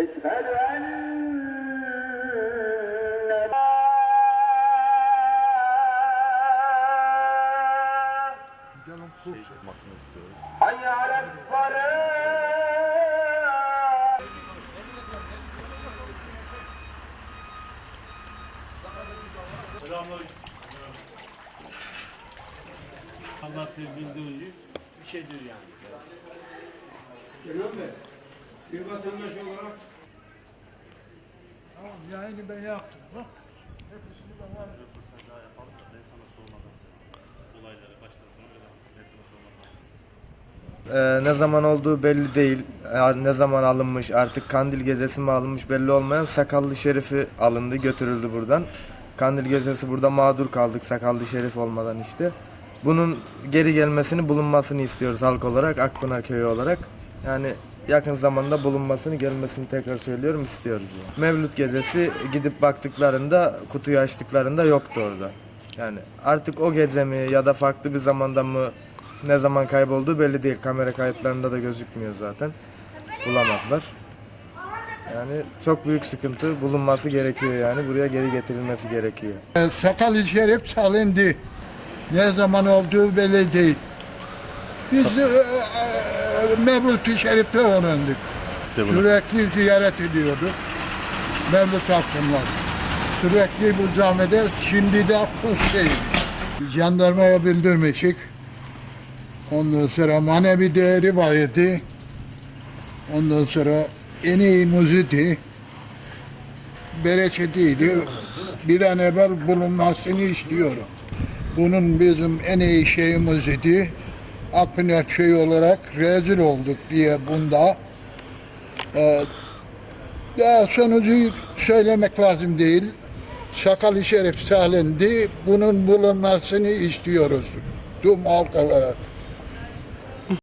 Eşhedü enne Şey çıkmasını istiyoruz. Anlattığı bildiğiniz bir şeydir yani. Görüyor musun? Bir vatandaş olarak Tamam yayını ben yaptım. Bak. Röportaj daha yapalım da ben sana sormadan sen olayları baştan sona öyle ben sana sormadan. Ee, ne zaman olduğu belli değil. Yani ne zaman alınmış artık kandil gecesi mi alınmış belli olmayan sakallı şerifi alındı götürüldü buradan. Kandil gecesi burada mağdur kaldık sakallı şerif olmadan işte. Bunun geri gelmesini bulunmasını istiyoruz halk olarak Akpınar köyü olarak. Yani yakın zamanda bulunmasını gelmesini tekrar söylüyorum istiyoruz. Yani. Mevlüt gecesi gidip baktıklarında kutuyu açtıklarında yoktu orada. Yani artık o gece mi ya da farklı bir zamanda mı ne zaman kaybolduğu belli değil. Kamera kayıtlarında da gözükmüyor zaten. Bulamadılar. Yani çok büyük sıkıntı bulunması gerekiyor yani. Buraya geri getirilmesi gerekiyor. Ee, Sakal-ı Şerif salındı. Ne zaman olduğu belli değil. Biz de, e, e, Mevlüt-i Şerif'te öğrendik. Sürekli ziyaret ediyorduk. Mevlüt akşamları. Sürekli bu camide şimdi de kuş değil. Jandarmaya bildirmişik. Ondan sonra manevi değeri vardı. Ondan sonra en iyi müzikti. Bereketiydi. Bir an evvel bulunmasını istiyorum. Bunun bizim en iyi şeyimiz idi. Akpınar köyü olarak rezil olduk diye bunda. Ee, daha sonucu söylemek lazım değil. Sakal-ı Şerif sahlendi. Bunun bulunmasını istiyoruz. Tüm halk olarak.